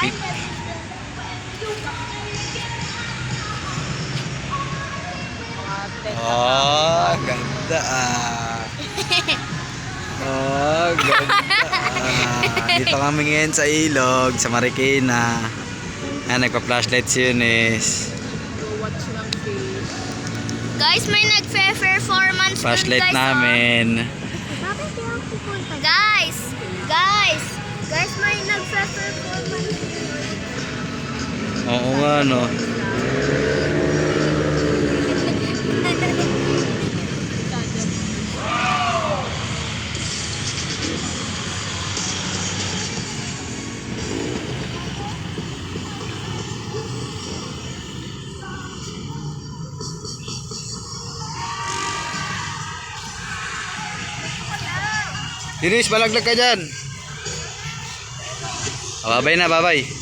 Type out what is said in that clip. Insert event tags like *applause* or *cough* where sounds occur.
Beep. Oh, ganda ah. Oh, *laughs* ganda ah. Dito kami ngayon sa ilog, sa Marikina. Ah, nagpa-flashlight si Eunice. Guys, may nagpe-performance Flashlight guys, oh. namin. Guys, guys, Oo nga, no. Eunice, balaglag ka dyan. Babay na, babay.